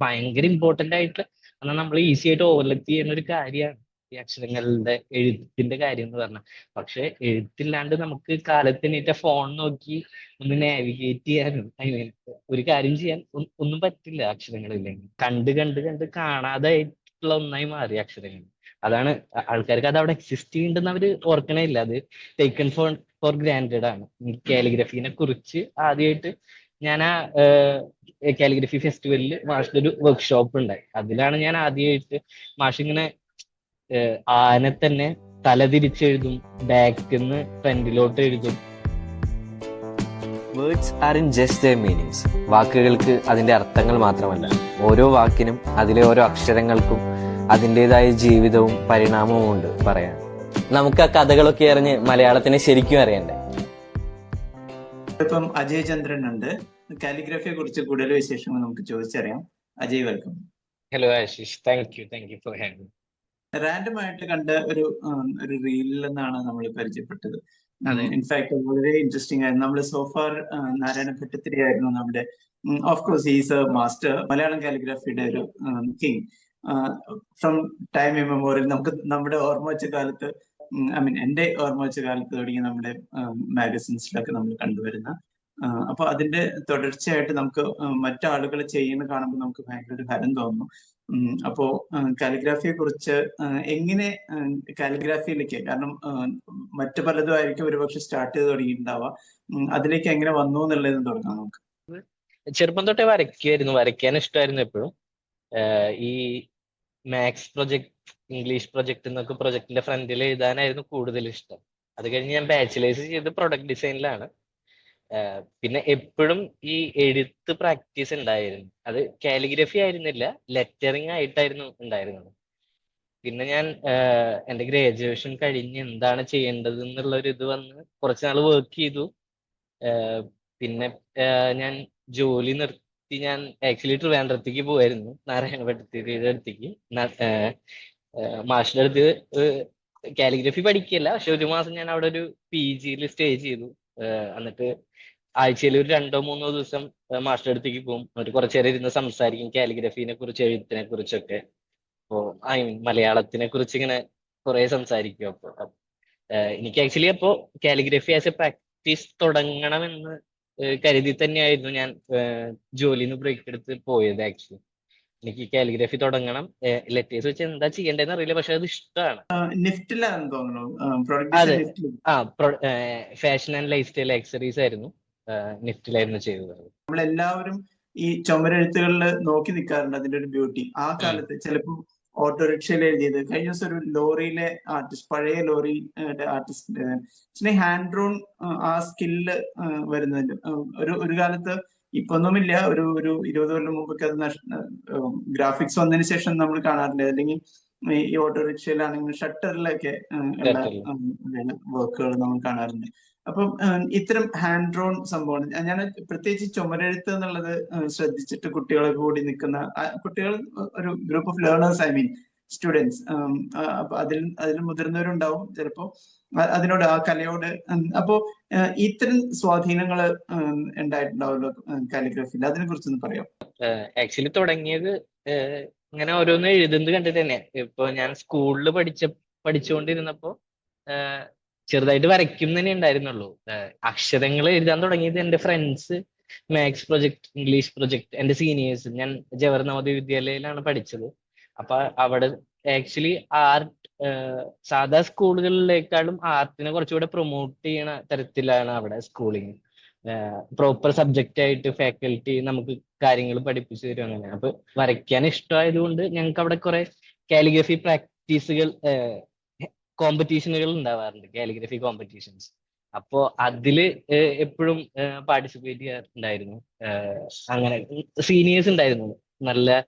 ഭയങ്കര ഇമ്പോർട്ടന്റ് ആയിട്ട് എന്നാൽ നമ്മൾ ഈസി ആയിട്ട് ഓവർലപ്പ് ചെയ്യുന്ന ഒരു കാര്യമാണ്. ഈ അക്ഷരങ്ങളുടെ എഴുത്തിന്റെ കാര്യം എന്ന് പറഞ്ഞാൽ പക്ഷെ എഴുത്തില്ലാണ്ട് നമുക്ക് കാലത്തിനേറ്റ ഫോൺ നോക്കി ഒന്ന് നാവിഗേറ്റ് ചെയ്യാനും ഐ മീൻ ഒരു കാര്യം ചെയ്യാൻ ഒന്നും പറ്റില്ല അക്ഷരങ്ങളില്ലെങ്കിൽ കണ്ട് കണ്ട് കണ്ട് കാണാതെ ആയിട്ടുള്ള ഒന്നായി മാറി അക്ഷരങ്ങൾ. അതാണ് ആൾക്കാർക്ക് അത് അവിടെ എക്സിസ്റ്റ് ചെയ്യുന്നുണ്ടെന്ന് അവർ ഓർക്കണേ ഇല്ല. അത് ടേക്കൺ ഫോർ ഫോർ ഗ്രാൻഡഡ് ആണ്. കാലിഗ്രഫീനെ കുറിച്ച് ആദ്യമായിട്ട് ഞാൻ ആ കാലിഗ്രഫി ഫെസ്റ്റിവലിൽ മാഷിന്റെ ഒരു വർക്ക്ഷോപ്പ് ഉണ്ടായി. അതിലാണ് ഞാൻ ആദ്യമായിട്ട് മാഷിങ്ങനെ ആനെ തന്നെ തല തിരിച്ചെഴുതും ബാക്കിന്ന് ഫ്രണ്ടിലോട്ട് എഴുതും words are in just the meanings വാക്കുകൾക്ക് അതിന്റെ അർത്ഥങ്ങൾ മാത്രമല്ല. ഓരോ വാക്കിനും അതിലെ ഓരോ അക്ഷരങ്ങൾക്കും അതിന്റെതായ ജീവിതവും പരിണാമവും ഉണ്ട് പറയാൻ. നമുക്ക് ആ കഥകളൊക്കെ അറിഞ്ഞ് മലയാളത്തിനെ ശരിക്കും അറിയണ്ടേ? ഇപ്പം അജയ് ചന്ദ്രൻ ഉണ്ട്. കാലിഗ്രാഫിയെ കുറിച്ച് കൂടുതൽ വിശേഷങ്ങൾ നമുക്ക് ചോദിച്ചറിയാം. Ajay welcome hello Ashish thank you thank you for having random ആയിട്ട് കണ്ട ഒരു ഒരു റീലിൽ നിന്നാണ് നമ്മൾ പരിചയപ്പെട്ടത്. ഇൻഫാക്ട് വളരെ ഇൻട്രസ്റ്റിംഗ് ആയിരുന്നു. നമ്മൾ സോഫാർ നാരായണ ഭട്ടത്തിരി ആയിരുന്നു നമ്മുടെ of course is a master Malayalam കാലിഗ്രാഫിയുടെ ഒരു കിങ് ഫ്രം ടൈം മെമ്മോറിയൽ നമുക്ക് നമ്മുടെ ഓർമ്മ വെച്ച കാലത്ത് ഐ മീൻ എന്റെ ഓർമ്മ വെച്ച കാലത്ത് തുടങ്ങി നമ്മുടെ മാഗസിൻസിലൊക്കെ നമ്മൾ കണ്ടുവരുന്ന അപ്പൊ അതിന്റെ തുടർച്ചയായിട്ട് നമുക്ക് മറ്റാളുകൾ ചെയ്യുന്ന കാണുമ്പോൾ നമുക്ക് ഭയങ്കര ഒരു ഹരം തോന്നുന്നു അപ്പോ കാലിഗ്രാഫിയെ കുറിച്ച് എങ്ങനെ കാലിഗ്രാഫിയിലേക്ക് കാരണം മറ്റു പലതും ആയിരിക്കും ഒരുപക്ഷെ സ്റ്റാർട്ട് ചെയ്ത് തുടങ്ങിയിട്ടുണ്ടാവുക അതിലേക്ക് എങ്ങനെ വന്നു എന്നുള്ളതെന്ന് തുടങ്ങാം നമുക്ക്. ചെറുപ്പം തൊട്ടേ വരയ്ക്കുമായിരുന്നു. വരയ്ക്കാൻ ഇഷ്ടമായിരുന്നു എപ്പോഴും. ഈ മാത്സ് പ്രൊജക്ട് ഇംഗ്ലീഷ് പ്രൊജക്ട് എന്നൊക്കെ പ്രൊജക്ടിന്റെ ഫ്രണ്ടിൽ എഴുതാനായിരുന്നു കൂടുതൽ ഇഷ്ടം. അത് കഴിഞ്ഞ് ഞാൻ ബാച്ചിലേഴ്സ് ചെയ്ത് പ്രൊഡക്ട് ഡിസൈനിലാണ് പിന്നെ എപ്പോഴും ഈ എഴുത്ത് പ്രാക്ടീസ് ഉണ്ടായിരുന്നു. അത് കാലിഗ്രഫി ആയിരുന്നില്ല ലെറ്ററിങ് ആയിട്ടായിരുന്നു ഉണ്ടായിരുന്നത്. പിന്നെ ഞാൻ എന്റെ ഗ്രാജുവേഷൻ കഴിഞ്ഞ് എന്താണ് ചെയ്യേണ്ടത് എന്നുള്ള ഒരു ഇത് വന്ന് കുറച്ച് നാൾ വർക്ക് ചെയ്തു. പിന്നെ ഞാൻ ജോലി നിർത്തി ഞാൻ ആക്ച്വലി ട്രിവാൻഡ്രത്തേക്ക് പോവായിരുന്നു നാരായണ ഭട്ടത്തിരിയുടെ അടുത്തേക്ക്. മാഷിന്റെ അടുത്ത് കാലിഗ്രഫി പഠിക്കില്ല പക്ഷെ ഒരു മാസം ഞാൻ അവിടെ ഒരു പി ജിയിൽ സ്റ്റേ ചെയ്തു. എന്നിട്ട് ആഴ്ചയിൽ ഒരു രണ്ടോ മൂന്നോ ദിവസം മാഷിന്റെ അടുത്തേക്ക് പോകും. എന്നിട്ട് കുറച്ചു നേരം ഇരുന്ന് സംസാരിക്കും കാലിഗ്രഫീനെ കുറിച്ച് എഴുത്തിനെ കുറിച്ചൊക്കെ. അപ്പോ ഐ മീൻ മലയാളത്തിനെ കുറിച്ച് ഇങ്ങനെ കുറെ സംസാരിക്കും. അപ്പൊ അപ്പൊ, എനിക്ക് ആക്ച്വലി അപ്പോ കാലിഗ്രഫി ആസ് എ പ്രാക്ടീസ് തുടങ്ങണമെന്ന് കരുതി തന്നെയായിരുന്നു ഞാൻ ജോലിന്ന് ബ്രേക്ക് എടുത്ത് പോയത് ആക്ച്വലി എനിക്ക് കാലിഗ്രഫി തുടങ്ങണം. ലെറ്റേഴ്സ് വെച്ച് എന്താ ചെയ്യേണ്ടതെന്ന് അറിയില്ല പക്ഷെ അത് ഇഷ്ടമാണ് അതെ. ആ fashion and lifestyle accessories ആയിരുന്നു. നിഫ്റ്റിലായിരുന്നു ചെയ്തത്. നമ്മളെല്ലാവരും ഈ ചുമരെഴുത്തുകളിൽ നോക്കി നിൽക്കാറുണ്ട് അതിന്റെ ഒരു ബ്യൂട്ടി ആ കാലത്ത് ചിലപ്പോൾ ഓട്ടോറിക്ഷയിൽ എഴുതിയത്. കഴിഞ്ഞ ദിവസം ഒരു ലോറിയിലെ ആർട്ടിസ്റ്റ് പഴയ ലോറി ആർട്ടിസ്റ്റ് ഹാൻഡ് ഡ്രോൺ ആ സ്കില്ല് വരുന്നുണ്ട്. ഒരു ഒരു കാലത്ത് ഇപ്പൊ ഒന്നുമില്ല ഒരു ഒരു ഇരുപത് കൊല്ലം മുമ്പൊക്കെ അത് ഗ്രാഫിക്സ് വന്നതിന് ശേഷം നമ്മൾ കാണാറുണ്ട് അല്ലെങ്കിൽ ഈ ഓട്ടോറിക്ഷയിലാണെങ്കിൽ ഷട്ടറിലൊക്കെ വർക്കുകൾ നമ്മൾ കാണാറുണ്ട്. അപ്പം ഇത്തരം ഹാൻഡ് ഡ്രോൺ സംഭവമാണ്. ഞാൻ- പ്രത്യേകിച്ച് ചുമരെഴുത്ത് എന്നുള്ളത് ശ്രദ്ധിച്ചിട്ട് കുട്ടികളെ കൂടി നിൽക്കുന്ന കുട്ടികൾ ഒരു group of learners I mean students അപ്പൊ അതിൽ അതിൽ മുതിർന്നവരുണ്ടാവും ചിലപ്പോ. അതിനോട് ആ കലയോട് അപ്പോ ഇത്തരം സ്വാധീനങ്ങൾ ഉണ്ടായിട്ടുണ്ടാവുമല്ലോ കാലിഗ്രഫിയിൽ. അതിനെ കുറിച്ചൊന്ന് പറയാം ആക്ച്വലി തുടങ്ങിയത് ഇങ്ങനെ ഓരോന്ന് എഴുതുന്നത് കണ്ടിട്ട് തന്നെ. ഇപ്പൊ ഞാൻ സ്കൂളിൽ പഠിച്ച പഠിച്ചുകൊണ്ടിരുന്നപ്പോ ചെറുതായിട്ട് വരയ്ക്കും തന്നെ ഉണ്ടായിരുന്നുള്ളൂ അക്ഷരങ്ങൾ എഴുതാൻ തുടങ്ങിയത് എന്റെ friends maths project English project എന്റെ സീനിയേഴ്സ് ഞാൻ ജവഹർ നവോദയ വിദ്യാലയയിലാണ് പഠിച്ചത്. അപ്പൊ അവിടെ ആക്ച്വലി ആർട്ട് സാധാ സ്കൂളുകളിലേക്കാളും ആർട്ടിനെ കുറച്ചുകൂടെ പ്രൊമോട്ട് ചെയ്യണ തരത്തിലാണ് അവിടെ സ്കൂളിങ് പ്രോപ്പർ സബ്ജക്റ്റ് ആയിട്ട് ഫാക്കൽറ്റി നമുക്ക് കാര്യങ്ങൾ പഠിപ്പിച്ചു തരും അങ്ങനെ. അപ്പൊ വരയ്ക്കാൻ ഇഷ്ടമായതുകൊണ്ട് ഞങ്ങൾക്ക് അവിടെ കുറെ കാലിഗ്രഫി പ്രാക്ടീസുകൾ കോമ്പറ്റീഷനുകൾ ഉണ്ടാവാറുണ്ട്. കാലിഗ്രഫി കോമ്പറ്റീഷൻസ് അപ്പോ അതിൽ എപ്പോഴും പാർട്ടിസിപ്പേറ്റ് ചെയ്യാറുണ്ടായിരുന്നു. അങ്ങനെ സീനിയേഴ്സ് ഉണ്ടായിരുന്നു. നല്ല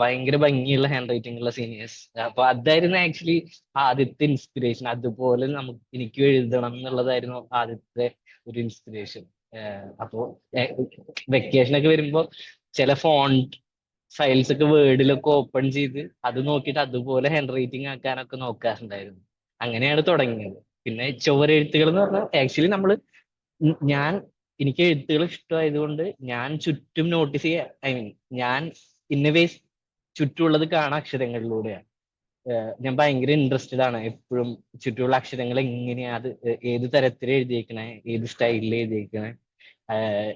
ഭയങ്കര ഭംഗിയുള്ള ഹാൻഡ് റൈറ്റിംഗ് ഉള്ള സീനിയേഴ്സ് അപ്പൊ അതായിരുന്നു ആക്ച്വലി ആദ്യത്തെ ഇൻസ്പിറേഷൻ അതുപോലെ നമുക്ക് എനിക്ക് എഴുതണം എന്നുള്ളതായിരുന്നു ആദ്യത്തെ ഒരു ഇൻസ്പിറേഷൻ അപ്പോ വെക്കേഷൻ ഒക്കെ വരുമ്പോ ചില ഫോണ്ട് ഫയൽസ് ഒക്കെ വേർഡിലൊക്കെ ഓപ്പൺ ചെയ്ത് അത് നോക്കിയിട്ട് അതുപോലെ ഹാൻഡ് റൈറ്റിംഗ് ആക്കാനൊക്കെ നോക്കാറുണ്ടായിരുന്നു. അങ്ങനെയാണ് തുടങ്ങിയത്. പിന്നെ ചുവരെഴുത്തുകൾ എന്ന് പറഞ്ഞാൽ ആക്ച്വലി നമ്മൾ ഞാൻ എനിക്ക് എഴുത്തുകൾ ഇഷ്ടമായതുകൊണ്ട് ഞാൻ ചുറ്റും നോട്ടീസ് ചെയ്യുക ഐ മീൻ ഞാൻ ഇന്നവേസ് ചുറ്റുമുള്ളത് കാണാൻ അക്ഷരങ്ങളിലൂടെയാണ്. ഞാൻ ഭയങ്കര ഇൻട്രസ്റ്റഡ് ആണ് എപ്പോഴും ചുറ്റുമുള്ള അക്ഷരങ്ങൾ എങ്ങനെയാ അത് ഏത് തരത്തിൽ എഴുതിയേക്കണേ ഏത് സ്റ്റൈലിൽ എഴുതിയേക്കണേ.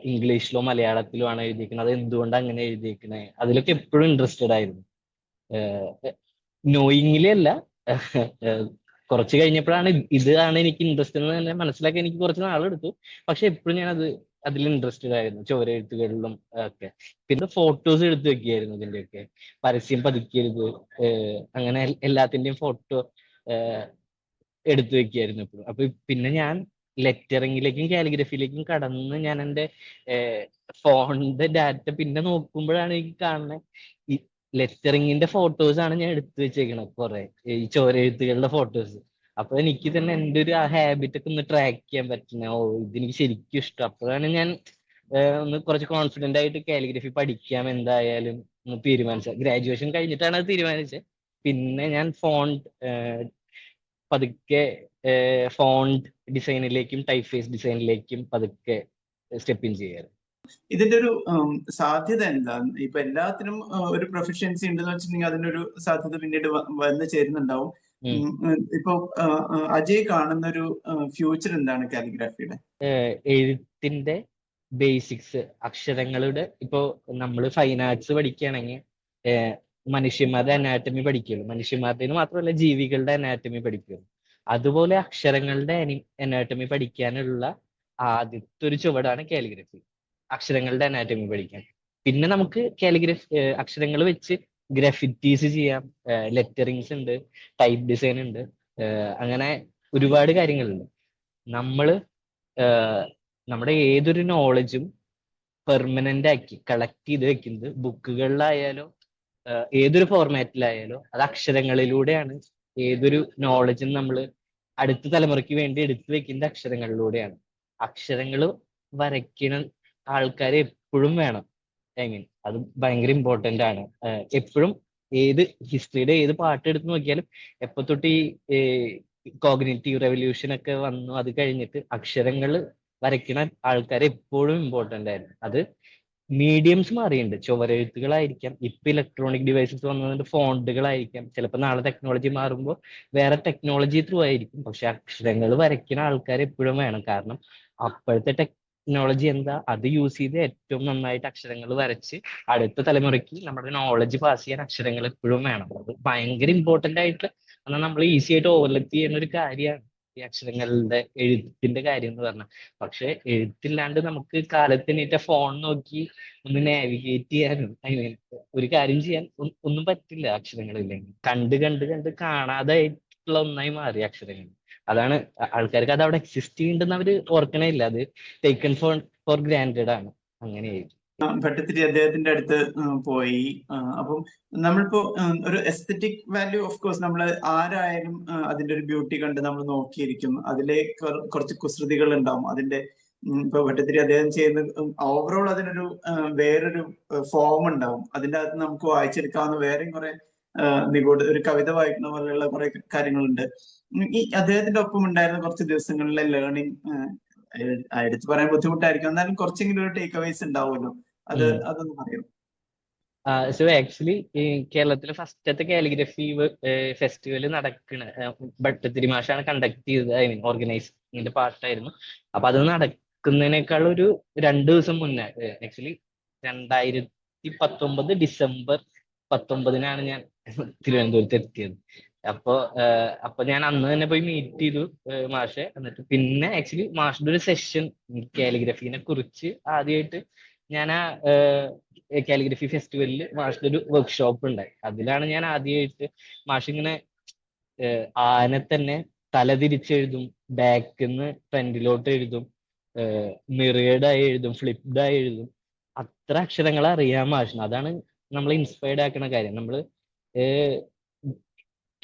ഇംഗ്ലീഷിലോ മലയാളത്തിലോ ആണ് എഴുതിയിരിക്കുന്നത് അത് എന്തുകൊണ്ട് അങ്ങനെ എഴുതിയിരിക്കുന്നത് അതിലൊക്കെ എപ്പോഴും ഇൻട്രസ്റ്റഡ് ആയിരുന്നു. നോയിങ്ങിലേ അല്ല. കുറച്ച് കഴിഞ്ഞപ്പോഴാണ് ഇതാണ് എനിക്ക് ഇൻട്രസ്റ്റ് എന്ന് തന്നെ മനസ്സിലാക്കി എനിക്ക് കുറച്ച് നാളെടുത്തു. പക്ഷെ എപ്പോഴും ഞാൻ അത് അതിൽ ഇൻട്രസ്റ്റഡ് ആയിരുന്നു. ചോര എഴുത്തുകളിലും ഒക്കെ. പിന്നെ ഫോട്ടോസ് എടുത്തു വെക്കുകയായിരുന്നു ഇതിന്റെയൊക്കെ പരസ്യം പതുക്കിയത്. അങ്ങനെ എല്ലാത്തിന്റെയും ഫോട്ടോ എടുത്തു വെക്കുകയായിരുന്നു എപ്പോഴും. അപ്പൊ പിന്നെ ഞാൻ ലെറ്ററിങ്ങിലേക്കും കാലിഗ്രഫിയിലേക്കും കടന്ന് ഞാൻ എന്റെ ഫോണിന്റെ ഡാറ്റ പിന്നെ നോക്കുമ്പോഴാണ് എനിക്ക് കാണുന്നത് ഈ ലെറ്ററിങ്ങിന്റെ ഫോട്ടോസ് ആണ് ഞാൻ എടുത്തു വെച്ചേക്കണത് കുറെ. ഈ ചോരെഴുത്തുകളുടെ ഫോട്ടോസ്. അപ്പൊ എനിക്ക് തന്നെ എന്റെ ഒരു ആ ഹാബിറ്റ് ഒക്കെ ഒന്ന് ട്രാക്ക് ചെയ്യാൻ പറ്റുന്ന. ഓ ഇതെനിക്ക് ശരിക്കും ഇഷ്ടം. അപ്പോഴാണ് ഞാൻ ഒന്ന് കുറച്ച് കോൺഫിഡന്റ് ആയിട്ട് കാലിഗ്രഫി പഠിക്കാം എന്തായാലും എന്ന് തീരുമാനിച്ചത്. ഗ്രാജുവേഷൻ കഴിഞ്ഞിട്ടാണ് അത് തീരുമാനിച്ചത്. പിന്നെ ഞാൻ ഫോണ്ട് പതുക്കെ ഫോണ്ട് ഡിസൈനിലേക്കും ടൈപ്പ് ഫേസ് ഡിസൈനിലേക്കും പതുക്കെ സ്റ്റെപ്പ് ഇൻ ചെയ്യാറ്. ഇതിന്റെ ഒരു സാധ്യത എന്താ? ഇപ്പൊ എല്ലാത്തിനും ഒരു പ്രൊഫഷ്യൻസി ഉണ്ടെന്ന് വെച്ചിട്ടുണ്ടെങ്കിൽ അതിന്റെ ഒരു സാധ്യത പിന്നീട് വന്ന് ചേരുന്നുണ്ടാവും. ഇപ്പൊ അജയ് കാണുന്ന ഒരു ഫ്യൂച്ചർ എന്താണ് കാലിഗ്രാഫിയുടെ എഴുത്തിന്റെ ബേസിക്സ് അക്ഷരങ്ങളുടെ ഇപ്പോ നമ്മൾ ഫൈൻ ആർട്സ് പഠിക്കുകയാണെങ്കിൽ മനുഷ്യന്മാരുടെ അനാറ്റമി പഠിക്കുള്ളൂ മനുഷ്യന്മാരുടെ മാത്രമല്ല ജീവികളുടെ അനാറ്റമി പഠിക്കുള്ളൂ അതുപോലെ അക്ഷരങ്ങളുടെ അനാറ്റമി പഠിക്കാനുള്ള ആദ്യത്തെ ഒരു ചുവടാണ് കാലിഗ്രഫി അക്ഷരങ്ങളുടെ അനാറ്റമി പഠിക്കാൻ. പിന്നെ നമുക്ക് കാലിഗ്രഫി അക്ഷരങ്ങൾ വെച്ച് ഗ്രഫിറ്റീസ് ചെയ്യാം. ലെറ്ററിങ്സ് ഉണ്ട് ടൈപ്പ് ഡിസൈൻ ഉണ്ട്. അങ്ങനെ ഒരുപാട് കാര്യങ്ങളുണ്ട്. നമ്മൾ നമ്മുടെ ഏതൊരു നോളജും പെർമനന്റ് ആക്കി കളക്ട് ചെയ്ത് വെക്കുന്നത് ബുക്കുകളിലായാലോ ഏതൊരു ഫോർമാറ്റിലായാലോ അത് അക്ഷരങ്ങളിലൂടെയാണ് ഏതൊരു നോളജും നമ്മൾ അടുത്ത തലമുറയ്ക്ക് വേണ്ടി എടുത്തു വെക്കുന്നത് അക്ഷരങ്ങളിലൂടെയാണ്. അക്ഷരങ്ങൾ വരയ്ക്കണ ആൾക്കാരെ എപ്പോഴും വേണം. ഐ മീൻ അത് ഭയങ്കര ഇമ്പോർട്ടന്റ് ആണ്. എപ്പോഴും ഏത് ഹിസ്റ്ററിയുടെ ഏത് പാട്ട് എടുത്ത് നോക്കിയാലും എപ്പോ തൊട്ട് ഈ കോഗ്നേറ്റീവ് റെവല്യൂഷൻ ഒക്കെ വന്നു അത് കഴിഞ്ഞിട്ട് അക്ഷരങ്ങൾ വരയ്ക്കണ ആൾക്കാർ എപ്പോഴും ഇമ്പോർട്ടന്റ് ആയിരുന്നു. അത് മീഡിയംസ് മാറിയിട്ടുണ്ട്. ചുവരെഴുത്തുകളായിരിക്കാം ഇപ്പൊ ഇലക്ട്രോണിക് ഡിവൈസസ് വന്നതുകൊണ്ട് ഫോണ്ടുകളായിരിക്കാം ചിലപ്പോൾ നാളെ ടെക്നോളജി മാറുമ്പോൾ വേറെ ടെക്നോളജി ത്രൂ ആയിരിക്കും. പക്ഷെ അക്ഷരങ്ങൾ വരയ്ക്കുന്ന ആൾക്കാർ എപ്പോഴും വേണം. കാരണം അപ്പോഴത്തെ ടെക്നോളജി എന്താ? അത് യൂസ് ചെയ്ത് ഏറ്റവും നന്നായിട്ട് അക്ഷരങ്ങൾ വരച്ച് അടുത്ത തലമുറയ്ക്ക് നമ്മുടെ നോളജ് പാസ് ചെയ്യാൻ അക്ഷരങ്ങൾ എപ്പോഴും വേണം. അത് ഭയങ്കര ഇമ്പോർട്ടന്റ് ആയിട്ട് എന്നാൽ നമ്മൾ ഈസി ആയിട്ട് ഓവർലുക്ക് ചെയ്യുന്ന ഒരു കാര്യമാണ്. ഈ അക്ഷരങ്ങളുടെ എഴുത്തിന്റെ കാര്യം എന്ന് പറഞ്ഞാൽ പക്ഷെ എഴുത്തില്ലാണ്ട് നമുക്ക് കാലത്തിനേറ്റ ഫോൺ നോക്കി ഒന്ന് നാവിഗേറ്റ് ചെയ്യാനും ഐ മീൻ ഒരു കാര്യം ചെയ്യാൻ ഒന്നും പറ്റില്ല അക്ഷരങ്ങളില്ലെങ്കിൽ കണ്ട് കണ്ട് കണ്ട് കാണാതായിട്ടുള്ള ഒന്നായി മാറി അക്ഷരങ്ങൾ. അതാണ് ആൾക്കാർക്ക് അത് അവിടെ എക്സിസ്റ്റ് ചെയ്യുന്നുണ്ടെന്ന് അവർ ഓർക്കണേ ഇല്ല. അത് ടേക്കൺ ഫോർ ഫോർ ഗ്രാൻഡഡ് ആണ്. അങ്ങനെയായിരിക്കും. ഭട്ടത്തിരി അദ്ദേഹത്തിന്റെ അടുത്ത് പോയി. അപ്പം നമ്മളിപ്പോ ഒരു എസ്തറ്റിക് വാല്യൂ ഓഫ് കോഴ്സ് നമ്മൾ ആരായാലും അതിന്റെ ഒരു ബ്യൂട്ടി കണ്ട് നമ്മൾ നോക്കിയിരിക്കും. അതിലെ കുറച്ച് കുസൃതികൾ ഉണ്ടാവും. അതിന്റെ ഇപ്പൊ ഭട്ടത്തിരി അദ്ദേഹം ചെയ്യുന്ന ഓവറോൾ അതിനൊരു വേറൊരു ഫോം ഉണ്ടാവും. അതിന്റെ അകത്ത് നമുക്ക് വായിച്ചെടുക്കാവുന്ന വേറെയും കുറെ നിഗൂഢ ഒരു കവിത വായിക്കുന്ന പോലെയുള്ള കുറെ കാര്യങ്ങളുണ്ട്. ഈ അദ്ദേഹത്തിന്റെ ഒപ്പം ഉണ്ടായിരുന്ന കുറച്ച് ദിവസങ്ങളിലെ ലേണിംഗ് എടുത്തു പറയാൻ ബുദ്ധിമുട്ടായിരിക്കും. എന്നാലും കുറച്ചെങ്കിലും ഒരു ടേക്ക് അവേസ് ഉണ്ടാവുമല്ലോ. അത് അതൊന്നും പറയും. സോ ആക്ച്വലി ഈ കേരളത്തിലെ ഫസ്റ്റത്തെ കാലിഗ്രഫി ഫെസ്റ്റിവൽ നടക്കണ ഭട്ടത്തിരി മാഷാണ് കണ്ടക്ട് ചെയ്തത്. ഐ മീൻ ഓർഗനൈസ് ഇതിന്റെ പാർട്ടായിരുന്നു അപ്പൊ അത് നടക്കുന്നതിനേക്കാൾ ഒരു രണ്ട് ദിവസം മുന്നേ ആക്ച്വലി രണ്ടായിരത്തി പത്തൊമ്പത് ഡിസംബർ പത്തൊമ്പതിനാണ് ഞാൻ തിരുവനന്തപുരത്ത് എത്തിയത് അപ്പോ അപ്പൊ ഞാൻ അന്ന് തന്നെ പോയി മീറ്റ് ചെയ്തു മാഷെ. എന്നിട്ട് പിന്നെ ആക്ച്വലി മാഷിന്റെ ഒരു സെഷൻ കാലിഗ്രഫീനെ കുറിച്ച് ആദ്യമായിട്ട് ഞാൻ ആ കാലിഗ്രഫി ഫെസ്റ്റിവലിൽ മാഷിന്റെ ഒരു വർക്ക്ഷോപ്പ് ഉണ്ടായി. അതിലാണ് ഞാൻ ആദ്യമായിട്ട് മാഷ് ഇങ്ങനെ ആനെ തന്നെ തല തിരിച്ചെഴുതും ബാക്കിൽ നിന്ന് ഫ്രണ്ടിലോട്ട് എഴുതും മിറേഡ് ആയി എഴുതും ഫ്ലിപ്ഡ് ആയി എഴുതും. അത്ര അക്ഷരങ്ങൾ അറിയാൻ മാഷിന്. അതാണ് നമ്മളെ ഇൻസ്പയർഡ് ആക്കുന്ന കാര്യം. നമ്മൾ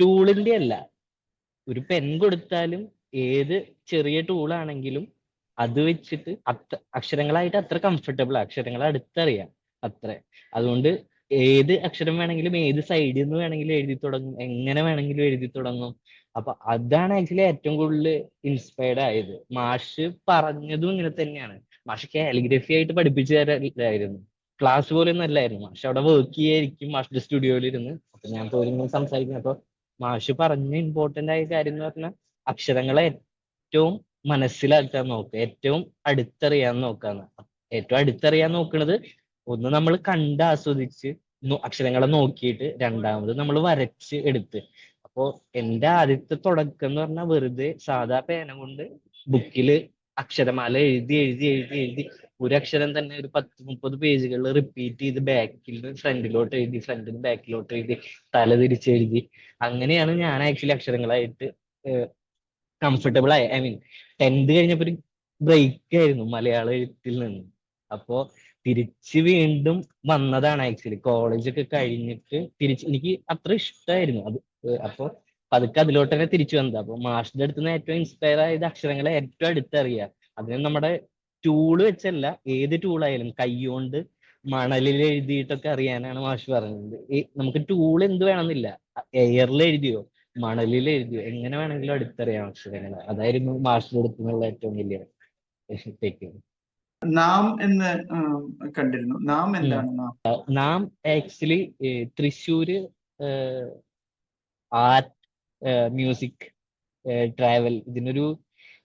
ടൂളിന്റെ അല്ല. ഒരു പെൻ കൊടുത്താലും ഏത് ചെറിയ ടൂൾ ആണെങ്കിലും അത് വെച്ചിട്ട് അത്ര അക്ഷരങ്ങളായിട്ട് അത്ര കംഫർട്ടബിൾ അക്ഷരങ്ങൾ അടുത്തറിയാം അത്ര. അതുകൊണ്ട് ഏത് അക്ഷരം വേണമെങ്കിലും ഏത് സൈഡിൽ നിന്ന് വേണമെങ്കിലും എഴുതി തുടങ്ങും. എങ്ങനെ വേണമെങ്കിലും എഴുതി തുടങ്ങും. അപ്പൊ അതാണ് ആക്ച്വലി ഏറ്റവും കൂടുതൽ ഇൻസ്പയർഡ് ആയത്. മാഷ് പറഞ്ഞതും ഇങ്ങനെ തന്നെയാണ്. മാഷ് കാലിഗ്രഫി ആയിട്ട് പഠിപ്പിച്ചു തരായിരുന്നു ക്ലാസ് പോലെ ഒന്നും അല്ലായിരുന്നു. മാഷ് അവിടെ വർക്ക് ചെയ്യായിരിക്കും. മാഷിന്റെ സ്റ്റുഡിയോയിൽ ഇരുന്ന് അപ്പൊ ഞാൻ പോയി സംസാരിക്കും അപ്പൊ മാഷ് പറഞ്ഞ ഇമ്പോർട്ടന്റ് ആയ കാര്യം എന്ന് പറഞ്ഞാൽ അക്ഷരങ്ങളെ ഏറ്റവും മനസ്സിലാക്കാൻ നോക്കുക ഏറ്റവും അടുത്തറിയാൻ നോക്കാന്ന്. ഏറ്റവും അടുത്തറിയാൻ നോക്കുന്നത് ഒന്ന് നമ്മൾ കണ്ട് ആസ്വദിച്ച് അക്ഷരങ്ങളെ നോക്കിയിട്ട് രണ്ടാമത് നമ്മൾ വരച്ച് എടുത്ത്. അപ്പോ എന്റെ ആദ്യത്തെ തുടക്കം എന്ന് പറഞ്ഞാൽ വെറുതെ സാധാ പേന കൊണ്ട് ബുക്കിൽ അക്ഷരമാല എഴുതി എഴുതി എഴുതി എഴുതി ഒരു അക്ഷരം തന്നെ ഒരു പത്ത് മുപ്പത് പേജുകളിൽ റിപ്പീറ്റ് ചെയ്ത് ബാക്കിൽ ഫ്രണ്ടിലോട്ട് എഴുതി ഫ്രണ്ടിൽ ബാക്കിലോട്ട് എഴുതി തല തിരിച്ച് എഴുതി. അങ്ങനെയാണ് ഞാൻ ആക്ച്വലി അക്ഷരങ്ങളായിട്ട് കംഫർട്ടബിൾ ആയി ഐ മീൻ ടെൻത്ത് കഴിഞ്ഞപ്പോ ഒരു ബ്രേക്ക് ആയിരുന്നു മലയാള എഴുത്തിൽ നിന്ന്. അപ്പോ തിരിച്ച് വീണ്ടും വന്നതാണ് ആക്ച്വലി കോളേജ് ഒക്കെ കഴിഞ്ഞിട്ട് തിരിച്ച് എനിക്ക് അത്ര ഇഷ്ടമായിരുന്നു അത് ഏഹ് അപ്പൊ പതുക്കെ അതിലോട്ട് തന്നെ തിരിച്ചു വന്നത്. അപ്പൊ മാഷിന്റെ അടുത്ത് നിന്ന് ഏറ്റവും ഇൻസ്പയർ ആയത് അക്ഷരങ്ങളെ ഏറ്റവും അടുത്തറിയാം. അതിന് നമ്മുടെ ടൂൾ വെച്ചല്ല. ഏത് ടൂളായാലും കൈകൊണ്ട് മണലിൽ എഴുതിയിട്ടൊക്കെ അറിയാനാണ് മാഷ് പറഞ്ഞത്. ഈ നമുക്ക് ടൂൾ എന്ത് വേണമെന്നില്ല. എയറിൽ എഴുതിയോ മണലിൽ എഴുതിയോ എങ്ങനെ വേണമെങ്കിലും അടുത്തറിയാം അക്ഷരങ്ങളെ അതായിരുന്നു മാഷിന്റെ അടുത്ത് നിന്നുള്ള ഏറ്റവും വലിയ നാം എന്ന് കണ്ടിരുന്നു. നാം എന്താണ് Naam? Actually Thrissur art music travel ഇതിനൊരു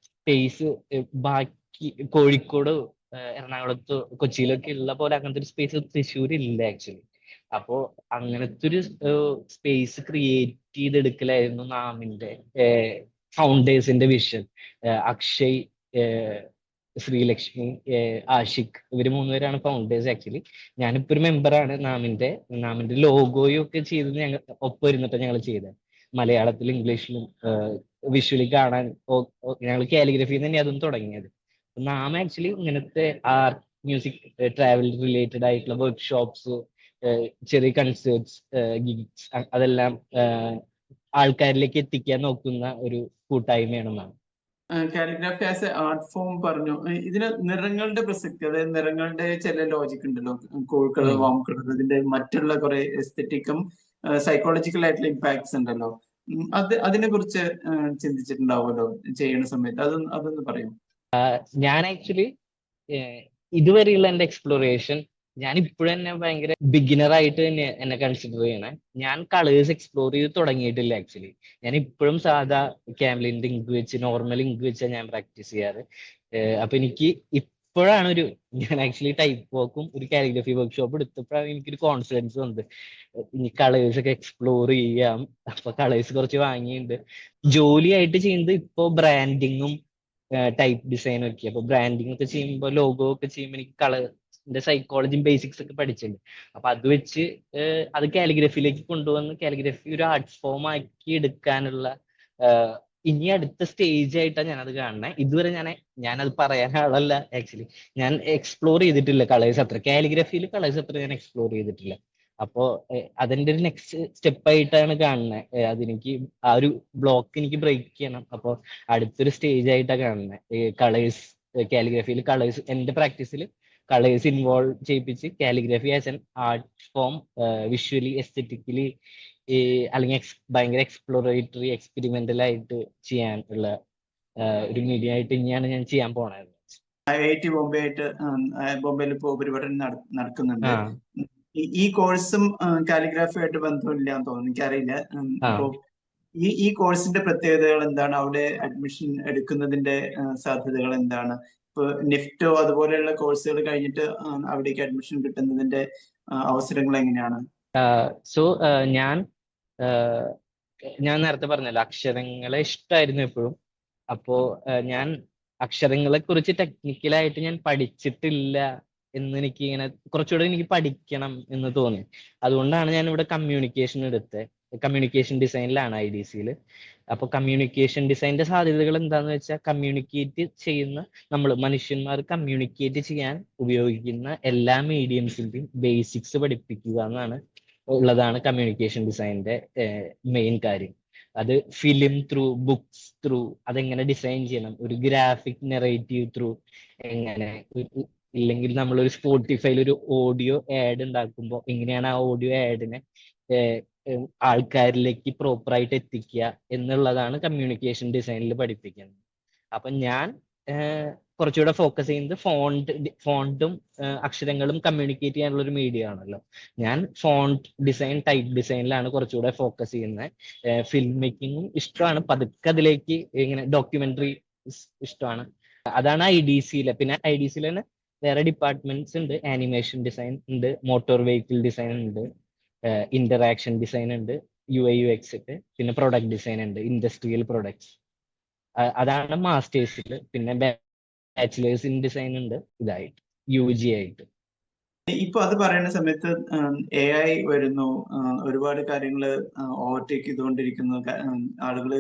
സ്പേസ് ബാക്കി കോഴിക്കോട് എറണാകുളത്ത് കൊച്ചിയിലൊക്കെ ഉള്ള പോലെ അങ്ങനത്തെ ഒരു സ്പേസ് തൃശ്ശൂർ ഇല്ല ആക്ച്വലി അപ്പോ അങ്ങനത്തെ ഒരു സ്പേസ് ക്രിയേറ്റ് ചെയ്തെടുക്കലായിരുന്നു നാമിന്റെ ഫൗണ്ടേഴ്സിന്റെ വിഷൻ അക്ഷയ് ശ്രീലക്ഷ്മി ആഷിഖ് ഇവർ മൂന്നുപേരാണ് ഫൗണ്ടേഴ്സ് ആക്ച്വലി ഞാനിപ്പോ ഒരു മെമ്പറാണ് നാമിന്റെ നാമിന്റെ ലോഗോയും ഒക്കെ ചെയ്തത് ഞങ്ങൾ ഒപ്പം ഇരുന്നിട്ട് ഞങ്ങൾ ചെയ്തത് മലയാളത്തിലും ഇംഗ്ലീഷിലും വിഷ്വലി കാണാൻ ഞങ്ങൾ കാലിഗ്രഫി തന്നെ അതും തുടങ്ങിയത്. നാം ആക്ച്വലി ഇങ്ങനത്തെ ആർട്ട് മ്യൂസിക് ട്രാവൽ റിലേറ്റഡ് ആയിട്ടുള്ള വർക്ക്ഷോപ്സ് ചെറിയ കൺസേർട്സ് ഗിഗ്സ് അതെല്ലാം ആൾക്കാരിലേക്ക് എത്തിക്കാൻ നോക്കുന്ന ഒരു കൂട്ടായ്മയാണ് Naam. Calligraphy as a art form പറഞ്ഞു. ഇതിന് നിറങ്ങളുടെ പ്രസക്തി അതായത് നിറങ്ങളുടെ ചില ലോജിക് ഉണ്ടല്ലോ. കൂൾ കളർ വാം കളർ ഇതിന്റെ മറ്റുള്ള കുറെ എസ്തെറ്റിക്കും സൈക്കോളജിക്കൽ ആയിട്ടുള്ള ഇമ്പാക്ട്സ് ഉണ്ടല്ലോ. അത് അതിനെ കുറിച്ച് ചിന്തിച്ചിട്ടുണ്ടാവുമല്ലോ ചെയ്യുന്ന സമയത്ത്. അതൊന്ന് അതൊന്ന് പറയും? ഞാൻ ആക്ച്വലി ഇതുവരെയുള്ള എന്റെ എക്സ്പ്ലോറേഷൻ ഞാൻ ഇപ്പോഴും തന്നെ ഭയങ്കര ബിഗിനർ ആയിട്ട് തന്നെ എന്നെ കൺസിഡർ ചെയ്യണേ ഞാൻ കളേഴ്സ് എക്സ്പ്ലോർ ചെയ്ത് തുടങ്ങിയിട്ടില്ല ആക്ച്വലി ഞാൻ ഇപ്പോഴും സാധാ ക്യാമലിന്റെ ഇങ്ക് വെച്ച് നോർമൽ ഇങ്ക് വെച്ചാണ് ഞാൻ പ്രാക്ടീസ് ചെയ്യാറ്. അപ്പൊ എനിക്ക് ഇപ്പോഴാണ് ഒരു ഞാൻ ആക്ച്വലി ടൈപ്പ് വർക്കും ഒരു കാലിഗ്രഫി വർക്ക്ഷോപ്പ് എടുത്തപ്പോഴാണ് എനിക്കൊരു കോൺഫിഡൻസ് വന്നത്. ഇനി കളേഴ്സ് ഒക്കെ എക്സ്പ്ലോർ ചെയ്യാം. അപ്പൊ കളേഴ്സ് കുറച്ച് വാങ്ങിയിട്ടുണ്ട് ജോലിയായിട്ട് ചെയ്യുന്നത് ഇപ്പോ ബ്രാൻഡിങ്ങും ടൈപ്പ് ഡിസൈൻ ഒക്കെ. അപ്പൊ ബ്രാൻഡിങ് ഒക്കെ ചെയ്യുമ്പോൾ ലോഗോ ഒക്കെ ചെയ്യുമ്പോൾ എനിക്ക് കളറിന്റെ സൈക്കോളജിയും ബേസിക്സ് ഒക്കെ പഠിച്ചിട്ടുണ്ട്. അപ്പൊ അത് വെച്ച് അത് കാലിഗ്രഫിയിലേക്ക് കൊണ്ടുവന്ന് കാലിഗ്രഫി ഒരു ആർട്ട് ഫോം ആക്കി എടുക്കാനുള്ള ഇനി അടുത്ത സ്റ്റേജ് ആയിട്ടാണ് ഞാനത് കാണുന്നത് ഇതുവരെ ഞാൻ ഞാനത് പറയാൻ ആളല്ല ആക്ച്വലി ഞാൻ എക്സ്പ്ലോർ ചെയ്തിട്ടില്ല കളേഴ്സ് അത്ര. കാലിഗ്രഫിയിൽ കളേഴ്സ് അത്ര ഞാൻ എക്സ്പ്ലോർ ചെയ്തിട്ടില്ല. അപ്പോ അതിന്റെ ഒരു നെക്സ്റ്റ് സ്റ്റെപ്പ് ആയിട്ടാണ് കാണുന്നത് അതെനിക്ക് ആ ഒരു ബ്ലോക്ക് എനിക്ക് ബ്രേക്ക് ചെയ്യണം. അപ്പോൾ അടുത്തൊരു സ്റ്റേജ് ആയിട്ടാണ് കാണുന്നത് കളേഴ്സ് കാലിഗ്രഫിയിൽ കളേഴ്സ് എന്റെ പ്രാക്ടീസിൽ കളേഴ്സ് ഇൻവോൾവ് ചെയ്യിപ്പിച്ച് calligraphy as an art form visually aesthetically അല്ലെങ്കിൽ എക്സ് ഭയങ്കര എക്സ്പ്ലോറേറ്ററി എക്സ്പെരിമെന്റൽ ആയിട്ട് ചെയ്യാൻ ഉള്ള ഒരു മീഡിയ ആയിട്ട് ഇനിയാണ് ഞാൻ ചെയ്യാൻ പോണത്. ഐ ഐ ടി ബോംബെ ആയിട്ട് ബോംബെയിൽ ഇപ്പോൾ ഉപരിപഠനം നടക്കുന്നുണ്ട്. ഈ- കോഴ്സും കാലിഗ്രാഫിയായിട്ട് ബന്ധമില്ല എന്ന് തോന്നുന്നു. എനിക്കറിയില്ല. ഈ ഈ കോഴ്സിന്റെ പ്രത്യേകതകൾ എന്താണ്? അവിടെ അഡ്മിഷൻ എടുക്കുന്നതിന്റെ സാധ്യതകൾ എന്താണ്? ഇപ്പൊ നിഫ്റ്റോ അതുപോലെയുള്ള കോഴ്സുകൾ കഴിഞ്ഞിട്ട് അവിടേക്ക് അഡ്മിഷൻ കിട്ടുന്നതിന്റെ അവസരങ്ങൾ എങ്ങനെയാണ്? സോ ഞാൻ ഞാൻ നേരത്തെ പറഞ്ഞല്ലോ അക്ഷരങ്ങളെ ഇഷ്ടമായിരുന്നു എപ്പോഴും. അപ്പോ ഞാൻ അക്ഷരങ്ങളെ കുറിച്ച് ടെക്നിക്കലായിട്ട് ഞാൻ പഠിച്ചിട്ടില്ല. എന്ന് എനിക്ക് ഇങ്ങനെ കുറച്ചുകൂടെ എനിക്ക് പഠിക്കണം എന്ന് തോന്നി. അതുകൊണ്ടാണ് ഞാൻ ഇവിടെ കമ്മ്യൂണിക്കേഷൻ എടുത്തത് കമ്മ്യൂണിക്കേഷൻ ഡിസൈനിലാണ് ഐ ഡി സിയിൽ അപ്പൊ കമ്മ്യൂണിക്കേഷൻ ഡിസൈനിന്റെ സാധ്യതകൾ എന്താന്ന് വെച്ചാൽ കമ്മ്യൂണിക്കേറ്റ് ചെയ്യുന്ന നമ്മൾ മനുഷ്യന്മാർ കമ്മ്യൂണിക്കേറ്റ് ചെയ്യാൻ ഉപയോഗിക്കുന്ന എല്ലാ മീഡിയംസിന്റെയും ബേസിക്സ് പഠിപ്പിക്കുക എന്നാണ് ഉള്ളതാണ് കമ്മ്യൂണിക്കേഷൻ ഡിസൈനിന്റെ മെയിൻ കാര്യം. അത് ഫിലിം ത്രൂ ബുക്സ് ത്രൂ അതെങ്ങനെ ഡിസൈൻ ചെയ്യണം? ഒരു ഗ്രാഫിക് നെറേറ്റീവ് ത്രൂ എങ്ങനെ? ഇല്ലെങ്കിൽ നമ്മൾ ഒരു സ്പോട്ടിഫൈയിൽ ഒരു ഓഡിയോ ആഡ് ഉണ്ടാക്കുമ്പോൾ എങ്ങനെയാണ് ആ ഓഡിയോ ആഡിനെ ആൾക്കാരിലേക്ക് പ്രോപ്പറായിട്ട് എത്തിക്കുക എന്നുള്ളതാണ് കമ്മ്യൂണിക്കേഷൻ ഡിസൈനിൽ പഠിപ്പിക്കുന്നത്. അപ്പൊ ഞാൻ കുറച്ചുകൂടെ ഫോക്കസ് ചെയ്യുന്നത് ഫോണ്ട് ഫോണ്ടും അക്ഷരങ്ങളും കമ്മ്യൂണിക്കേറ്റ് ചെയ്യാനുള്ള ഒരു മീഡിയ ആണല്ലോ. ഞാൻ ഫോണ്ട് ഡിസൈൻ ടൈപ്പ് ഡിസൈനിലാണ് കുറച്ചുകൂടെ ഫോക്കസ് ചെയ്യുന്നത്. ഫിലിം മേക്കിങ്ങും ഇഷ്ടമാണ്. പതുക്കെ അതിലേക്ക് ഇങ്ങനെ ഡോക്യുമെന്ററി ഇഷ്ടമാണ്. അതാണ് ഐ ഡി സിയിലെ പിന്നെ ഐ ഡി സിയിൽ തന്നെ വേറെ ഡിപ്പാർട്ട്മെന്റ്സ് ഉണ്ട്. ആനിമേഷൻ ഡിസൈൻ ഉണ്ട് മോട്ടോർ വെഹിക്കിൾ ഡിസൈൻ ഉണ്ട് ഇന്ററാക്ഷൻ ഡിസൈൻ ഉണ്ട് യു ഐ യു എക്സ് ഒക്കെ. പിന്നെ പ്രൊഡക്റ്റ് ഡിസൈൻ ഉണ്ട് ഇൻഡസ്ട്രിയൽ പ്രൊഡക്ട്സ് അതാണ് മാസ്റ്റേഴ്സിൽ പിന്നെ ബാച്ചിലേഴ്സ് ഇൻ ഡിസൈൻ ഉണ്ട് ഇതായിട്ട് യു ജി ആയിട്ട്. ഇപ്പൊ അത് പറയുന്ന സമയത്ത് എ ഐ വരുന്നു. ഒരുപാട് കാര്യങ്ങൾ ഓവർടേക്ക് ചെയ്തുകൊണ്ടിരിക്കുന്നു. ആളുകൾ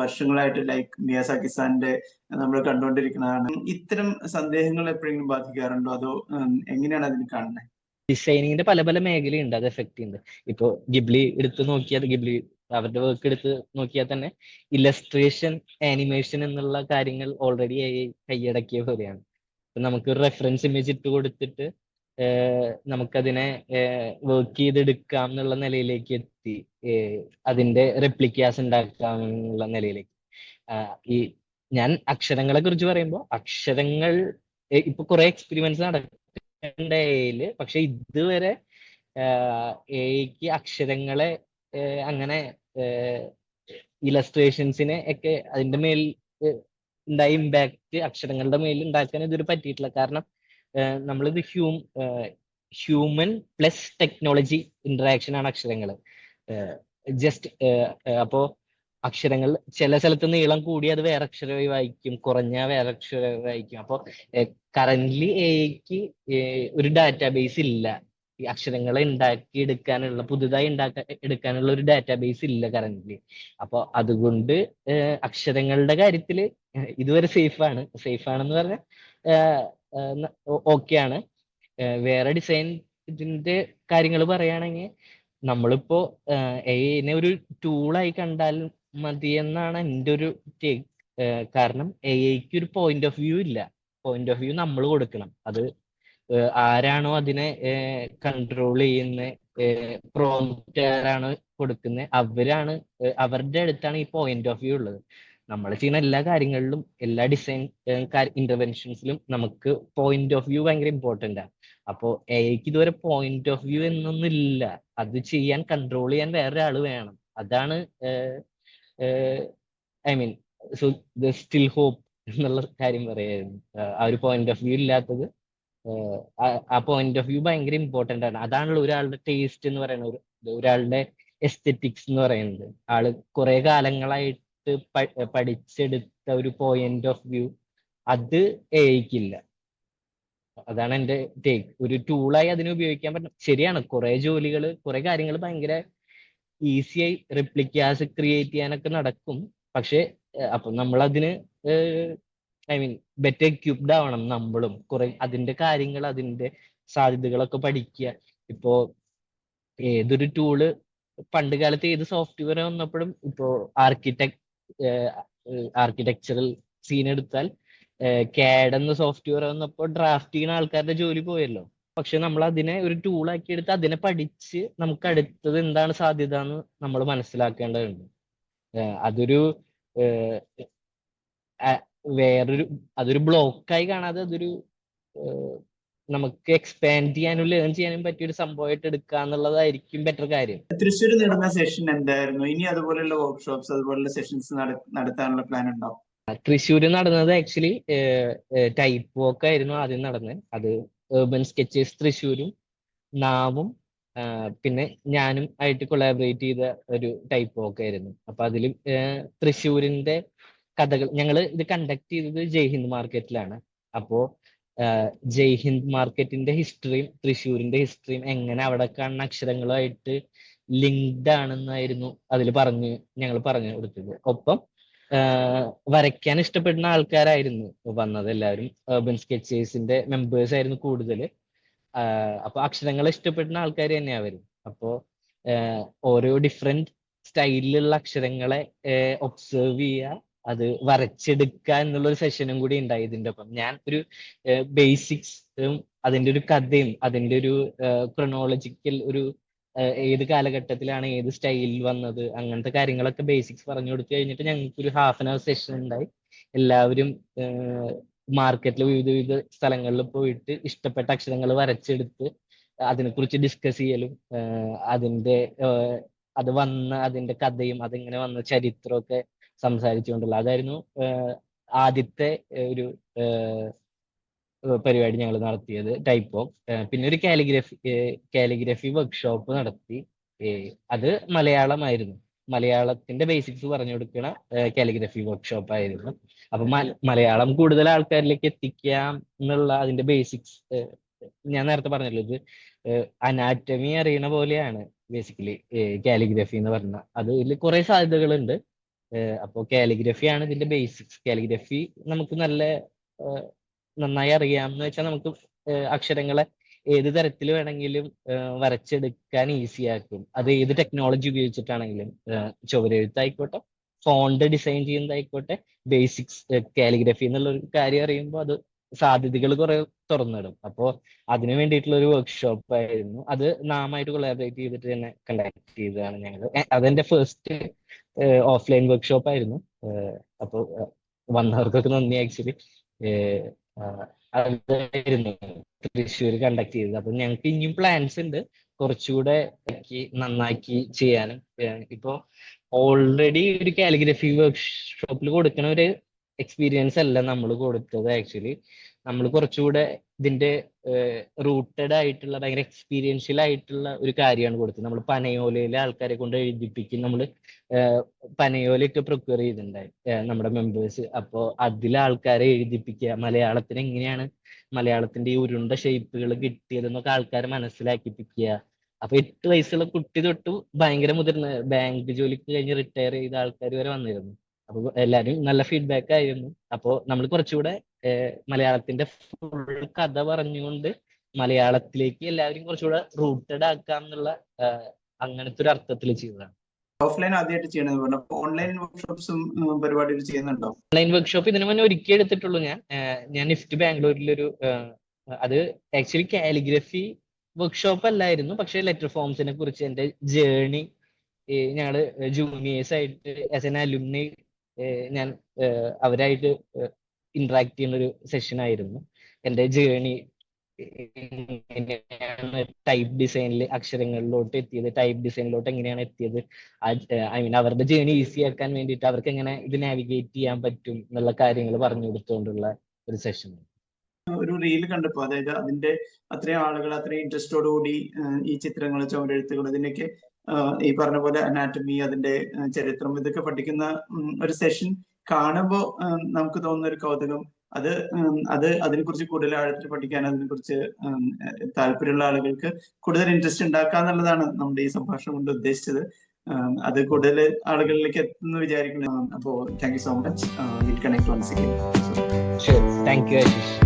വർഷങ്ങളായിട്ട് ലൈക്ക് മിയാസാക്കി സാറിന്റെ നമ്മൾ കണ്ടുകൊണ്ടിരിക്കുന്നതാണ്. ഇത്തരം സന്ദേഹങ്ങൾ എപ്പോഴെങ്കിലും ബാധിക്കാറുണ്ടോ? അതോ എങ്ങനെയാണ് അതിന് കാണുന്നത് ഡിസൈനിങ്ങിന്റെ പല പല മേഖലയുണ്ട്. അത് എഫക്ട് ചെയ്യുന്നത് ഇപ്പോ ഗിബ്ലി എടുത്ത് നോക്കിയാൽ ഗിബ്ലി അവരുടെ വർക്ക് എടുത്ത് നോക്കിയാൽ തന്നെ ഇലസ്ട്രേഷൻ ആനിമേഷൻ എന്നുള്ള കാര്യങ്ങൾ ഓൾറെഡി കൈയടക്കിയ പോലെയാണ്. നമുക്ക് റെഫറൻസ് ഇമേജ് ഇട്ട് കൊടുത്തിട്ട് നമുക്കതിനെ വർക്ക് ചെയ്തെടുക്കാം എന്നുള്ള നിലയിലേക്ക് എത്തി. അതിന്റെ റെപ്ലിക്കാസ് ഉണ്ടാക്കാം എന്നുള്ള നിലയിലേക്ക്. ഈ ഞാൻ അക്ഷരങ്ങളെ കുറിച്ച് പറയുമ്പോൾ അക്ഷരങ്ങൾ ഇപ്പൊ കുറെ എക്സ്പെരിമെന്റ്സ് നടക്കുന്നുണ്ട് എയിൽ പക്ഷെ ഇതുവരെ എയ്ക്ക് അക്ഷരങ്ങളെ അങ്ങനെ ഇലസ്ട്രേഷൻസിനെ ഒക്കെ അതിന്റെ മേൽ ഉണ്ടായ ഇമ്പാക്ട് അക്ഷരങ്ങളുടെ മേൽ ഉണ്ടാക്കാൻ ഇതുവരെ പറ്റിയിട്ടില്ല. കാരണം നമ്മളിത് hum human plus technology interaction ആണ് അക്ഷരങ്ങൾ ജസ്റ്റ് അപ്പോ അക്ഷരങ്ങൾ ചില സ്ഥലത്ത് നീളം കൂടി അത് വേറെ അക്ഷരമായി വായിക്കും കുറഞ്ഞ വേറെ അക്ഷരമായി വായിക്കും അപ്പോൾ കറന്റ്ലി എക്ക് ഒരു ഡാറ്റാബേസ് ഇല്ല. ഈ അക്ഷരങ്ങളെ ഉണ്ടാക്കി എടുക്കാനുള്ള പുതുതായി ഉണ്ടാക്കാൻ എടുക്കാനുള്ള ഒരു ഡാറ്റാബേസ് ഇല്ല കറന്റ്ലി അപ്പോൾ അതുകൊണ്ട് അക്ഷരങ്ങളുടെ കാര്യത്തിൽ ഇതുവരെ സേഫാണ് സേഫാണെന്ന് പറഞ്ഞാൽ ഓക്കെ ആണ് വേറെ ഡിസൈൻ ഇതിന്റെ കാര്യങ്ങൾ പറയുകയാണെങ്കിൽ നമ്മളിപ്പോ എഐനെ ഒരു ടൂളായി കണ്ടാൽ മതി എന്നാണ് എന്റെ ഒരു ടേക്ക് കാരണം എഐക്ക് ഒരു പോയിന്റ് ഓഫ് വ്യൂ ഇല്ല. പോയിന്റ് ഓഫ് വ്യൂ നമ്മൾ കൊടുക്കണം. അത് ആരാണോ അതിനെ കൺട്രോൾ ചെയ്യുന്ന പ്രോംപ്റ്റ് ആരാണ് കൊടുക്കുന്നത് അവരാണ് അവരുടെ അടുത്താണ് ഈ പോയിന്റ് ഓഫ് വ്യൂ ഉള്ളത്. നമ്മൾ ചെയ്യുന്ന എല്ലാ കാര്യങ്ങളിലും എല്ലാ ഡിസൈൻ ഇന്റർവെൻഷൻസിലും നമുക്ക് പോയിന്റ് ഓഫ് വ്യൂ ഭയങ്കര ഇമ്പോർട്ടന്റ് ആണ് അപ്പോ എക്ക് ഇതുവരെ പോയിന്റ് ഓഫ് വ്യൂ എന്നൊന്നും ഇല്ല അത് ചെയ്യാൻ കൺട്രോൾ ചെയ്യാൻ വേറെ വേറൊരാൾ വേണം. അതാണ് I mean so the still hope എന്നുള്ള കാര്യം പറയായിരുന്നു. ആ ഒരു പോയിന്റ് ഓഫ് വ്യൂ ഇല്ലാത്തത് ആ- പോയിന്റ് ഓഫ് വ്യൂ ഭയങ്കര ഇമ്പോർട്ടന്റ് ആണ്. അതാണല്ലോ ഒരാളുടെ ടേസ്റ്റ് എന്ന് പറയുന്നത്. ഒരാളുടെ എസ്തെറ്റിക്സ് എന്ന് പറയുന്നത്. ആൾ കുറെ കാലങ്ങളായിട്ട് പ- പഠിച്ചെടുത്ത ഒരു പോയിന്റ് ഓഫ് വ്യൂ അത് എയ്ക്കില്ല അതാണ് എന്റെ ടേക്ക് ഒരു ടൂളായി അതിനെ ഉപയോഗിക്കാൻ പറ്റും ശരിയാണ് കുറെ ജോലികൾ കുറെ കാര്യങ്ങൾ ഭയങ്കര ഈസിയായി റിപ്ലിക്കാസ് ക്രിയേറ്റ് ചെയ്യാനൊക്കെ നടക്കും. പക്ഷെ അപ്പൊ നമ്മൾ അതിന് ഐ മീൻ ബെറ്റർ എക്യുപ്ഡ് ആവണം നമ്മളും. കുറെ അതിന്റെ കാര്യങ്ങൾ അതിന്റെ സാധ്യതകളൊക്കെ പഠിക്കുക. ഇപ്പോ ഏതൊരു ടൂൾ പണ്ട് കാലത്ത് ഏത് സോഫ്റ്റ്വെയർ വന്നപ്പോഴും ഇപ്പോ ആർക്കിടെക്ട് ആർക്കിടെക്ചറൽ സീൻ എടുത്താൽ കാഡ് എന്ന സോഫ്റ്റ്വെയർ വന്നപ്പോൾ ഡ്രാഫ്റ്റ് ചെയ്യുന്ന ആൾക്കാരുടെ ജോലി പോയല്ലോ. പക്ഷെ നമ്മൾ അതിനെ ഒരു ടൂൾ ആക്കി എടുത്ത് അതിനെ പഠിച്ച് നമുക്ക് അടുത്തത് എന്താണ് സാധ്യത എന്ന് നമ്മൾ മനസ്സിലാക്കേണ്ടതുണ്ട്. അതൊരു വേറൊരു അതൊരു ബ്ലോക്കായി കാണാതെ അതൊരു നമുക്ക് എക്സ്പാൻഡ് ചെയ്യാനും ലേൺ ചെയ്യാനും പറ്റിയ ഒരു സംഭവമായിട്ട് എടുക്കുക എന്നുള്ളതായിരിക്കും ബെറ്റർ കാര്യം. തൃശ്ശൂർ നടന്ന സെഷൻ എന്തായിരുന്നു? ഇനി അതുപോലെയുള്ള വർക്ക്ഷോപ്സ് അതുപോലെയുള്ള സെഷൻസ് നടത്താനുള്ള പ്ലാൻ ഉണ്ടോ? തൃശ്ശൂര് നടന്നത് ആക്ച്വലി ടൈപ്പ് വർക്ക് ആയിരുന്നു ആദ്യം നടന്നത്. അത് ഏർബൻ സ്കെച്ചേഴ്സ് തൃശ്ശൂരും നാവും പിന്നെ ഞാനും ആയിട്ട് കൊളാബറേറ്റ് ചെയ്ത ഒരു ടൈപ്പ് വർക്ക് ആയിരുന്നു. അപ്പൊ അതിൽ തൃശ്ശൂരിന്റെ കഥകൾ ഞങ്ങൾ ഇത് കണ്ടക്ട് ചെയ്തത് ജയ്ഹിന്ദ് മാർക്കറ്റിലാണ് അപ്പോ ആ, ജയ്ഹിന്ദ് മാർക്കറ്റിന്റെ ഹിസ്റ്ററിയും തൃശ്ശൂരിന്റെ ഹിസ്റ്ററിയും എങ്ങനെ അവിടെ കാണുന്ന അക്ഷരങ്ങളുമായിട്ട് ലിങ്ക്ഡ് ആണെന്നായിരുന്നു അതിൽ പറഞ്ഞ് ഞങ്ങൾ പറഞ്ഞു കൊടുത്തത്. ഒപ്പം വരയ്ക്കാൻ ഇഷ്ടപ്പെടുന്ന ആൾക്കാരായിരുന്നു വന്നത് എല്ലാവരും. അർബൻ സ്കെച്ചേഴ്സിന്റെ മെമ്പേഴ്സ് ആയിരുന്നു കൂടുതൽ അപ്പൊ അക്ഷരങ്ങൾ ഇഷ്ടപ്പെടുന്ന ആൾക്കാർ തന്നെയാ അവരും. അപ്പോ ഓരോ ഡിഫറെന്റ് സ്റ്റൈലിലുള്ള അക്ഷരങ്ങളെ ഒബ്സർവ് ചെയ്യുക അത് വരച്ചെടുക്കുക എന്നുള്ള ഒരു സെഷനും കൂടി ഉണ്ടായി ഇതിന്റെ ഒപ്പം ഞാൻ ഒരു ബേസിക്സും അതിന്റെ ഒരു കഥയും അതിന്റെ ഒരു ക്രൊണോളജിക്കൽ ഒരു ഏത് കാലഘട്ടത്തിലാണ് ഏത് സ്റ്റൈലിൽ വന്നത് അങ്ങനത്തെ കാര്യങ്ങളൊക്കെ ബേസിക്സ് പറഞ്ഞു കൊടുത്തു കഴിഞ്ഞിട്ട് ഞങ്ങൾക്ക് ഒരു ഹാഫ് ആൻ അവർ സെഷൻ ഉണ്ടായി. എല്ലാവരും മാർക്കറ്റിൽ വിവിധ വിവിധ സ്ഥലങ്ങളിൽ പോയിട്ട് ഇഷ്ടപ്പെട്ട അക്ഷരങ്ങൾ വരച്ചെടുത്ത് അതിനെക്കുറിച്ച് ഡിസ്കസ് ചെയ്യലും അതിന്റെ അത് വന്ന അതിന്റെ കഥയും അതിങ്ങനെ വന്ന ചരിത്രമൊക്കെ സംസാരിച്ചുകൊണ്ടുള്ള. അതായിരുന്നു ആദ്യത്തെ ഒരു പരിപാടി ഞങ്ങൾ നടത്തിയത് ടൈപ്പ് ഓഫ്. പിന്നെ ഒരു കാലിഗ്രഫി കാലിഗ്രഫി വർക്ക്ഷോപ്പ് നടത്തി. അത് മലയാളമായിരുന്നു. മലയാളത്തിന്റെ ബേസിക്സ് പറഞ്ഞു കൊടുക്കുന്ന കാലിഗ്രഫി വർക്ക്ഷോപ്പ് ആയിരുന്നു. അപ്പൊ മലയാളം കൂടുതൽ ആൾക്കാരിലേക്ക് എത്തിക്കാം എന്നുള്ള അതിന്റെ ബേസിക്സ് ഞാൻ നേരത്തെ പറഞ്ഞല്ലോ ഇത് അനാറ്റമി അറിയണ പോലെയാണ് ബേസിക്കലി കാലിഗ്രഫി എന്ന് പറഞ്ഞാൽ അതിൽ കുറെ സാധ്യതകളുണ്ട്. ഏഹ് അപ്പോ കാലിഗ്രഫി ആണ് ഇതിന്റെ ബേസിക്സ് കാലിഗ്രഫി നമുക്ക് നല്ല നന്നായി അറിയാമെന്ന് വെച്ചാൽ നമുക്ക് അക്ഷരങ്ങളെ ഏത് തരത്തിൽ വേണമെങ്കിലും വരച്ചെടുക്കാൻ ഈസി ആക്കും. അത് ഏത് ടെക്നോളജി ഉപയോഗിച്ചിട്ടാണെങ്കിലും ചുവരെഴുത്തായിക്കോട്ടെ ഫോണ്ട് ഡിസൈൻ ചെയ്യുന്നതായിക്കോട്ടെ ബേസിക്സ് കാലിഗ്രഫി എന്നുള്ള ഒരു കാര്യം അറിയുമ്പോൾ അത് സാധ്യതകൾ കുറെ തുറന്നിടും. അപ്പോൾ അതിനു വേണ്ടിയിട്ടുള്ള ഒരു വർക്ക്ഷോപ്പ് ആയിരുന്നു. അത് നാമായിട്ട് കൊളാബറേറ്റ് ചെയ്തിട്ട് തന്നെ കണ്ടക്ട് ചെയ്തതാണ് ഞങ്ങൾ അതെന്റെ ഫസ്റ്റ് ഓഫ്ലൈൻ വർക്ക്ഷോപ്പ് ആയിരുന്നു. അപ്പോൾ വന്നവർക്കൊക്കെ നന്ദി ആക്ച്വലി. അതായിരുന്നു തൃശ്ശൂർ കണ്ടക്ട് ചെയ്തത്. അപ്പൊ ഞങ്ങൾക്ക് ഇനിയും പ്ലാൻസ് ഉണ്ട്. കുറച്ചുകൂടെ നന്നാക്കി ചെയ്യാനും. ഇപ്പോ ഓൾറെഡി ഒരു കാലിഗ്രഫി വർക്ക്ഷോപ്പിൽ കൊടുക്കുന്ന ഒരു എക്സ്പീരിയൻസ് അല്ല നമ്മൾ കൊടുത്തത് ആക്ച്വലി. നമ്മൾ കുറച്ചുകൂടെ ഇതിന്റെ റൂട്ടഡ് ആയിട്ടുള്ള ഭയങ്കര എക്സ്പീരിയൻഷ്യൽ ആയിട്ടുള്ള ഒരു കാര്യമാണ് കൊടുത്തത്. നമ്മൾ പനയോലയിലെ ആൾക്കാരെ കൊണ്ട് എഴുതിപ്പിക്കും. നമ്മൾ പനയോലയൊക്കെ പ്രിപ്പയർ ചെയ്തിട്ടുണ്ടായി നമ്മുടെ മെമ്പേഴ്സ് അപ്പോൾ അതിലെ ആൾക്കാരെ എഴുതിപ്പിക്കുക. മലയാളത്തിന് എങ്ങനെയാണ് മലയാളത്തിന്റെ ഈ ഉരുണ്ട ഷേപ്പുകൾ കിട്ടിയതെന്നൊക്കെ ആൾക്കാരെ മനസ്സിലാക്കിപ്പിക്കുക. അപ്പൊ എട്ട് വയസ്സുള്ള കുട്ടി തൊട്ട് ഭയങ്കര മുതിർന്ന ബാങ്ക് ജോലിക്ക് കഴിഞ്ഞ് റിട്ടയർ ചെയ്ത ആൾക്കാർ വരെ വന്നിരുന്നു. അപ്പൊ എല്ലാരും നല്ല ഫീഡ്ബാക്ക് ആയിരുന്നു. അപ്പോ നമ്മൾ കുറച്ചുകൂടെ മലയാളത്തിന്റെ ഫുൾ കഥ പറഞ്ഞുകൊണ്ട് മലയാളത്തിലേക്ക് എല്ലാവരും കുറച്ചുകൂടെ റൂട്ടഡ് ആക്കാം എന്നുള്ള അങ്ങനത്തെ ഒരു അർത്ഥത്തിൽ ചെയ്തതാണ്. ഓഫ്ലൈൻ ആദ്യമായിട്ട് ഓൺലൈൻ വർക്ക്ഷോപ്സും പരിപാടികൾ ചെയ്യുന്നുണ്ടോ? ഓൺലൈൻ വർക്ക്ഷോപ്പ് ഇതിനു മുന്നേ ഒരിക്കൽ എടുത്തിട്ടുള്ളൂ ഞാൻ. ഞാൻ നിഫ്റ്റ് ബാംഗ്ലൂരിലൊരു അത് ആക്ച്വലി കാലിഗ്രഫി വർക്ക്ഷോപ്പ് അല്ലായിരുന്നു പക്ഷെ ലെറ്റർ ഫോംസിനെ കുറിച്ച് എന്റെ ജേണി ഞങ്ങൾ ജൂനിയേഴ്സ് ആയിട്ട് ആസ് എൻ അലുമിനി ഞാൻ അവരായിട്ട് ഇന്ററാക്ട് ചെയ്യുന്ന ഒരു സെഷൻ ആയിരുന്നു. എന്റെ ജേണി എങ്ങനെയാണ് ടൈപ്പ് ഡിസൈനിൽ അക്ഷരങ്ങളിലോട്ട് എത്തിയത് ടൈപ്പ് ഡിസൈനിലോട്ട് എങ്ങനെയാണ് എത്തിയത്? ഐ മീൻ അവരുടെ ജേണി ഈസി ആക്കാൻ വേണ്ടിയിട്ട് അവർക്ക് എങ്ങനെ ഇത് നാവിഗേറ്റ് ചെയ്യാൻ പറ്റും എന്നുള്ള കാര്യങ്ങൾ പറഞ്ഞു കൊടുത്തുകൊണ്ടുള്ള ഒരു സെഷൻ ഒരു റീൽ കണ്ടപ്പോ അതായത് അതിന്റെ അത്രയും ആളുകൾ അത്രയും ഇൻട്രസ്റ്റോട് കൂടി ഈ ചിത്രങ്ങൾ ചുവരെഴുത്തുകൾ അതിനൊക്കെ ഈ പറഞ്ഞ പോലെ അനാറ്റമി അതിന്റെ ചരിത്രം ഇതൊക്കെ പഠിക്കുന്ന ഒരു സെഷൻ കാണുമ്പോൾ നമുക്ക് തോന്നുന്ന ഒരു കൗതുകം. അത് അത് അതിനെക്കുറിച്ച് കൂടുതൽ ആഴത്തിൽ പഠിക്കാൻ അതിനെക്കുറിച്ച് താല്പര്യമുള്ള ആളുകൾക്ക് കൂടുതൽ ഇൻട്രസ്റ്റ് ഉണ്ടാക്കുക എന്നുള്ളതാണ് നമ്മുടെ ഈ സംഭാഷണം കൊണ്ട് ഉദ്ദേശിച്ചത്. അത് കൂടുതൽ ആളുകളിലേക്ക് എത്തുന്നു വിചാരിക്കുന്നു. അപ്പോ thank you so much connect once again thank you Ashish